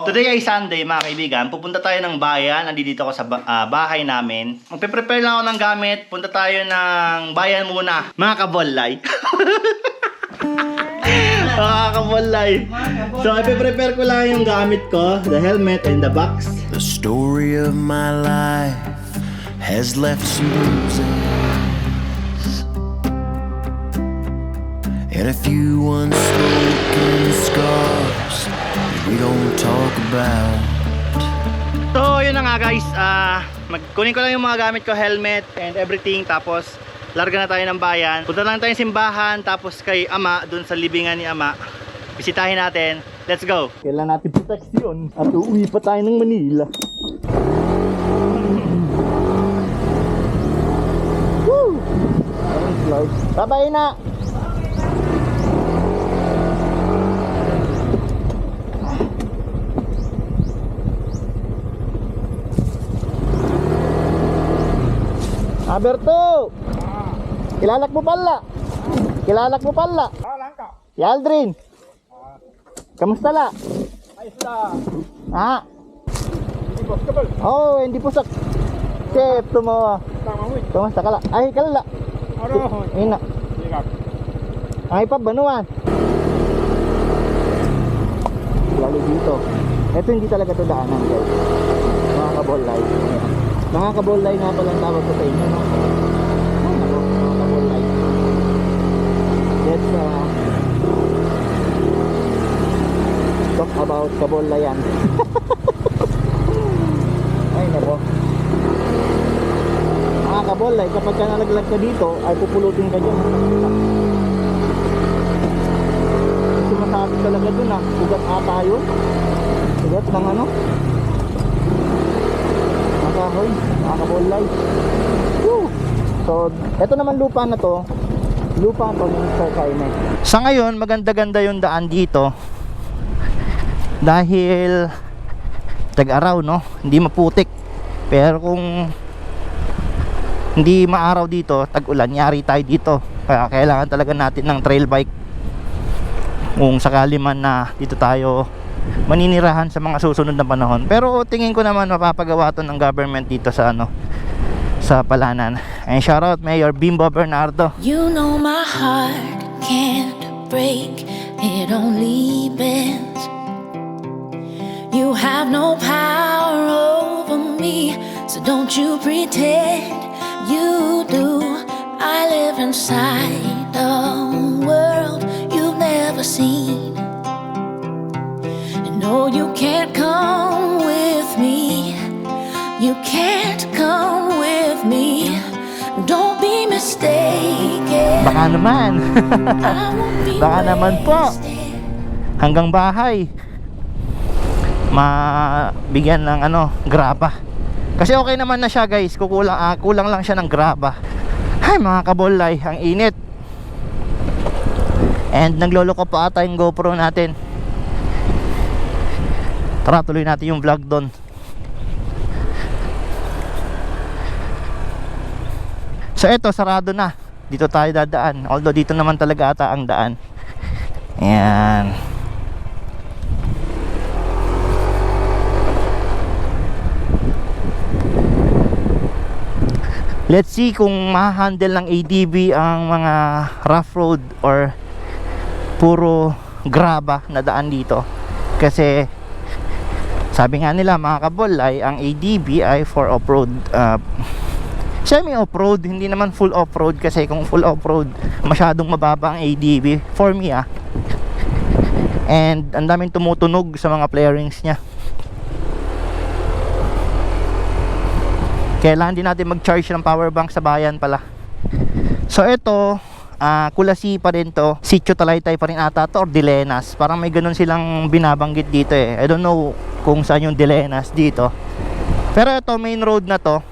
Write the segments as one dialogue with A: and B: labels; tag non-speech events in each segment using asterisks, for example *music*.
A: Today ay Sunday mga kaibigan. Pupunta tayo ng bayan. Nandito ako sa ah, bahay namin. Magpe-prepare lang ako ng gamit. Punta tayo ng bayan muna. Mga kabolay. *laughs* Mga kabolay. So, ipe-prepare ko lang yung gamit ko. The helmet and the box.
B: The story of my life has left some bruises and a few unspoken scars that we don't talk about.
A: So, yun na nga guys. Ah, magkunin ko lang yung mga gamit ko, helmet and everything. Tapos, larga na tayo ng bayan. Punta lang tayo simbahan. Tapos kay ama, dun sa libingan ni ama. Bisitahin natin. Let's go. Kailan natin proteksyon at uuwi pa tayo ng Manila. Woo! Babay na! Alberto! Kilalak mo pala. Kilalak mo pala. Si Aldrin. Kamusta la?
C: Ayos lang.
A: Ah,
C: Hindi boss ka ba?
A: oh, hindi pusak. Chef, tumo.
C: Tama mo eh.
A: Kamusta ka la? Ay, kalala.
C: Aro.
A: Ina. Ay pa, banuan. Lalo dito. Ito hindi talaga to daanan, guys. Mga kabolay. Mga kabolay nga palang tawag ko sa inyo, no? Mga kabolay. Let's uh, talk about kabolayan. *laughs* Ay, nako. Mga kabolay, kapag ka nalaglag ka dito, ay pupulutin ka dyan. sumasabi talaga dun ah. Ugat ata yun. Ugat ng ano? Makahoy. Makakabolay. Woo! So, eto naman lupa na to. Lupa ng Sir Jaime. Sa ngayon, maganda-ganda yung daan dito. Dahil tag-araw, no? Hindi maputik. Pero kung hindi maaraw dito, tag-ulan, yari tayo dito. Kaya kailangan talaga natin ng trail bike kung sakali man na dito tayo maninirahan sa mga susunod na panahon. Pero tingin ko naman mapapagawa to ng government dito sa ano sa Palanan. And shout out Mayor Bimbo Bernardo.
D: You know my heart can't break, it only bends. You have no power over me, so don't you pretend you do. I live inside a world you've never seen. No, you can't come with me. You can't come with me. Don't be mistaken.
A: Baka naman. *laughs* Baka naman po. Hanggang bahay. Mabigyan ng ano, graba. Kasi okay naman na siya guys. Kukulang, ah, kulang lang siya ng graba. Ay mga kabolay, ang init. And nagloloko pa ata yung GoPro natin. Tara, tuloy natin yung vlog doon. So eto, sarado na. Dito tayo dadaan. Although dito naman talaga ata ang daan. Ayan. Let's see kung ma-handle ng ADB ang mga rough road or puro graba na daan dito. Kasi sabi nga nila mga kabolay, ang ADB ay for off-road uh, semi off-road, hindi naman full off-road kasi kung full off-road, masyadong mababa ang ADB for me ah. And ang daming tumutunog sa mga flarings niya. Kailangan din natin mag-charge ng power bank sa bayan pala. So ito, ah Kulasi pa rin to. Sitio Talaytay pa rin ata to or Dilenas. Parang may ganun silang binabanggit dito eh. I don't know kung saan yung Dilenas dito. Pero ito, main road na to.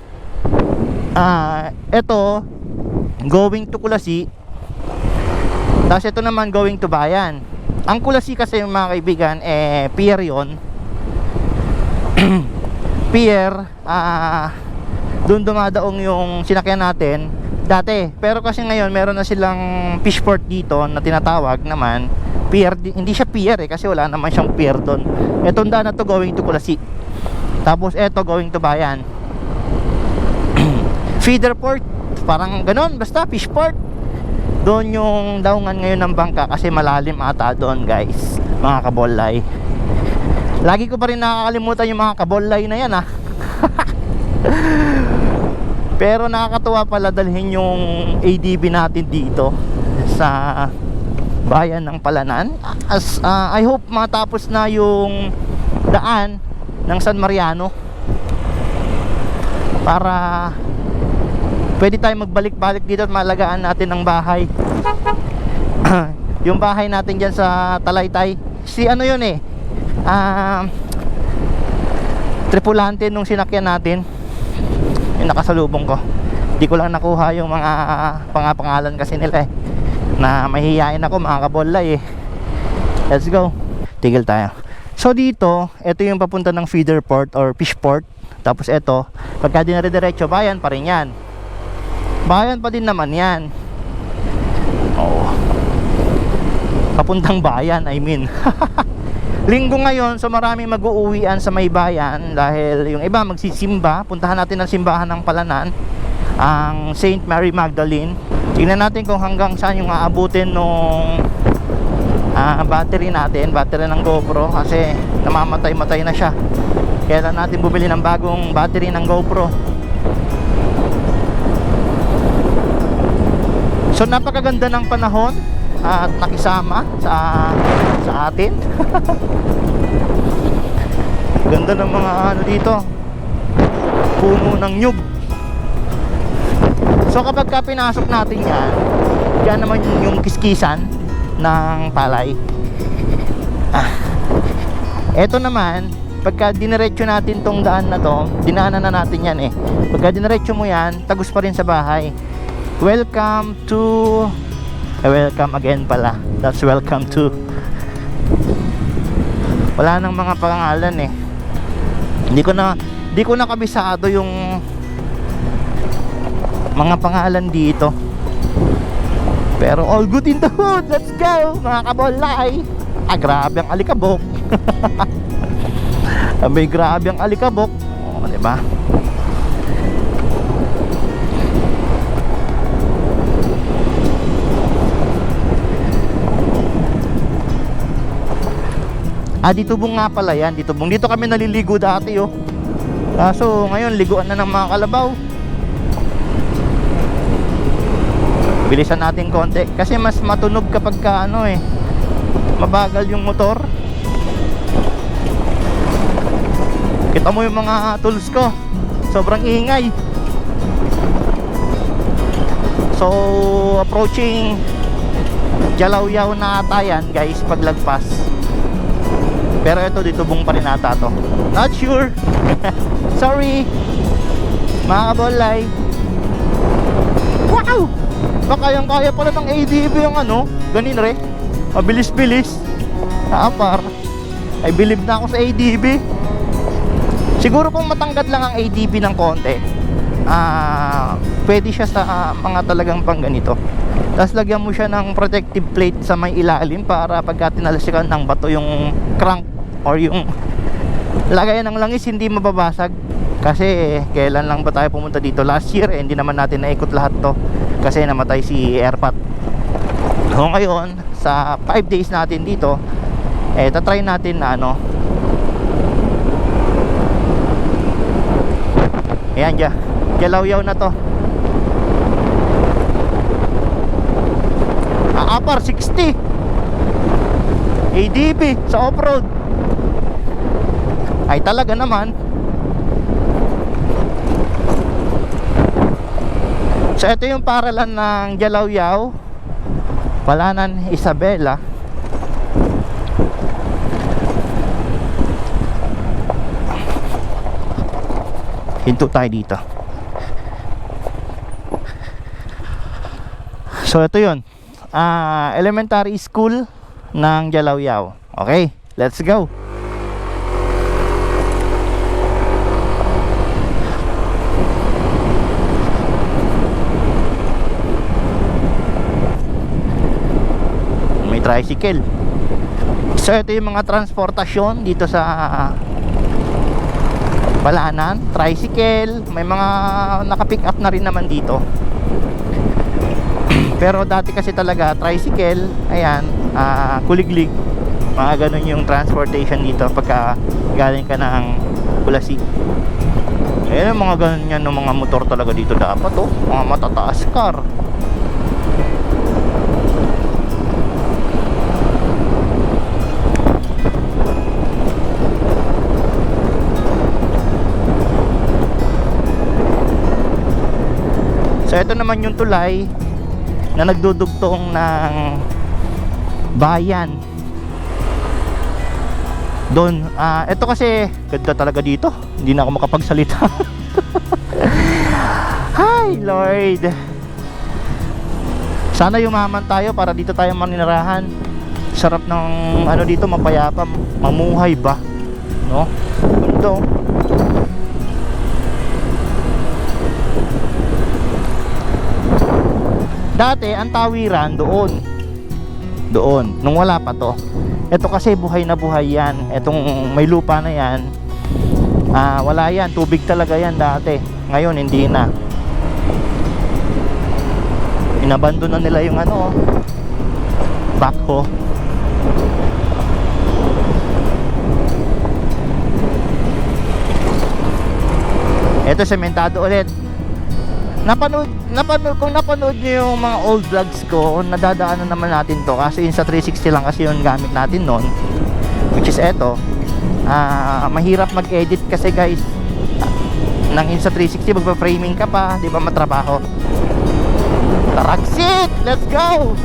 A: Ah, ito going to Kulasi. Tapos ito naman going to Bayan. Ang Kulasi kasi mga kaibigan eh pier 'yon. *clears throat* pier ah doon dumadaong yung sinakyan natin dati. Pero kasi ngayon meron na silang fishport dito na tinatawag naman pier, di- hindi siya pier eh kasi wala naman siyang pier doon. Etong daan na to going to Kulasi. Tapos eto going to Bayan. *clears throat* Feeder port, parang ganon, basta fish port. Doon yung daungan ngayon ng bangka kasi malalim ata doon guys, mga kabolay. Lagi ko pa rin nakakalimutan yung mga kabolay na yan ah. *laughs* Pero nakakatuwa pala dalhin yung ADB natin dito sa bayan ng Palanan. As ah, I hope matapos na yung daan ng San Mariano para pwede tayo magbalik-balik dito at malagaan natin ang bahay. *clears throat* yung bahay natin diyan sa Talaytay. Si ano yun eh? Ah tripulante nung sinakyan natin yung nakasalubong ko di ko lang nakuha yung mga pangapangalan kasi nila eh na mahihiyain ako mga kabolay eh. Let's go. Tigil tayo. So dito ito yung papunta ng feeder port or fish port. Tapos ito pagka dinare-diretso bayan pa rin yan. Bayan pa din naman yan. Oo. Papuntang bayan I mean. *laughs* Linggo ngayon, so maraming mag-uuwian sa may bayan dahil yung iba magsisimba. Puntahan natin ang simbahan ng Palanan, ang Saint Mary Magdalene. Tingnan natin kung hanggang saan yung aabutin nung ah, battery natin, battery ng GoPro kasi namamatay-matay na siya. Kaya lang natin bumili ng bagong battery ng GoPro. So napakaganda ng panahon at nakisama sa sa atin. *laughs* Ganda ng mga ano dito. Puno ng nyug. So kapag ka pinasok natin yan, yan naman yung, kiskisan ng palay. Ah. Eto naman, pagka diniretso natin tong daan na to, dinaanan na natin yan eh. Pagka diniretso mo yan, tagus pa rin sa bahay. Welcome to eh, welcome again pala. That's welcome to. Wala nang mga pangalan eh. Hindi ko na hindi ko na kabisado yung mga pangalan dito. Pero all good in the hood. Let's go, mga kabolay. Ah, grabe ang alikabok. *laughs* May grabe ang alikabok. O, di ba? Ah, dito bong nga pala yan. Dito bong. Dito kami naliligo dati, oh. Kaso, ngayon, liguan na ng mga kalabaw. Bilisan natin konti. Kasi mas matunog kapag ka, ano eh, mabagal yung motor. Kita mo yung mga tools ko. Sobrang ingay. So, approaching Jalawyaw na ata yan, guys, paglagpas. Pero ito dito bung pa rin ata to. Not sure. *laughs* Sorry. Mga kabolay. Wow! Baka yung kaya pala ng ADB yung ano, ganin re. Mabilis-bilis. Naapar. I believe na ako sa ADB. Siguro kung matangkad lang ang ADB ng konti, ah, pwede siya sa ah, mga talagang pang ganito. Tapos lagyan mo siya ng protective plate sa may ilalim para pagka tinalasikan ng bato yung crank or yung *laughs* lagayan ng langis hindi mababasag. Kasi kailan lang ba tayo pumunta dito? Last year eh, hindi naman natin naikot lahat to. Kasi namatay si Airpat. So ngayon, sa 5 days natin dito, eh tatry natin na ano. Ayan dyan Jalawyaw na to. Aapar 60 ADB sa off-road. Ay talaga naman So ito yung paralan ng Jalawyaw Palanan Isabela. Hinto tayo dito. So ito yun. Ah Elementary school ng Jalawyaw Okay, let's go tricycle So ito yung mga transportasyon dito sa Balanan, tricycle, may mga naka-pick up na rin naman dito. *clears throat* Pero dati kasi talaga tricycle, ayan, ah, kuliglig. Mga ganun yung transportation dito pagka galing ka ng Kulasig. Ayan mga ganun yan ng mga motor talaga dito dapat oh, mga matataas car. So ito naman yung tulay na nagdudugtong ng bayan. Doon, ah ito kasi ganda talaga dito. Hindi na ako makapagsalita. *laughs* Hi Lord. Sana yumaman tayo para dito tayo maninirahan. Sarap ng ano dito mapayapa, mamuhay ba? No? Ito. Dati ang tawiran doon. Doon, nung wala pa to. Ito kasi buhay na buhay yan. Etong may lupa na yan. Ah, wala yan, tubig talaga yan dati. Ngayon hindi na. Inabandon na nila yung ano, backhoe. Ito sementado ulit napanood, napanood, kung napanood nyo yung mga old vlogs ko, nadadaanan naman natin to kasi yung sa 360 lang kasi yung gamit natin noon which is eto ah mahirap mag-edit kasi guys nang sa 360 magpa-framing ka pa, di ba matrabaho Taraksit! Let's go!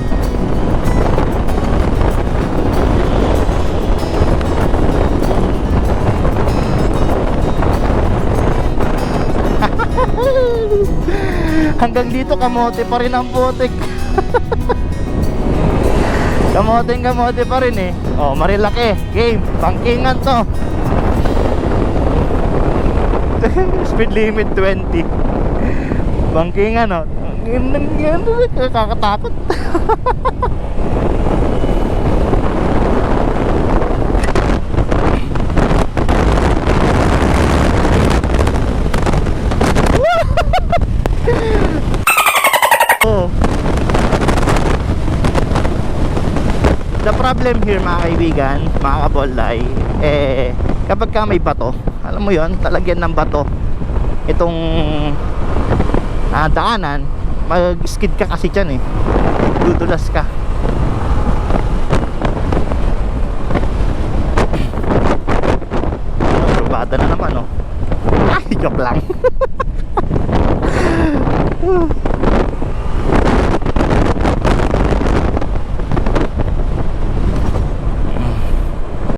A: Hanggang dito kamote pa rin ang putik. *laughs* kamote kamote pa rin eh. Oh, marilaki. Game. Bangkingan to. *laughs* Speed limit 20. Bangkingan oh. Kakatakot. *laughs* Oh. The problem here mga kaibigan, mga kabolay, eh kapag ka may bato, alam mo yon talagyan ng bato itong ah, daanan, mag-skid ka kasi dyan eh. Dudulas ka. *clears throat* Probada na naman oh. *laughs* Ay, joke lang. *laughs*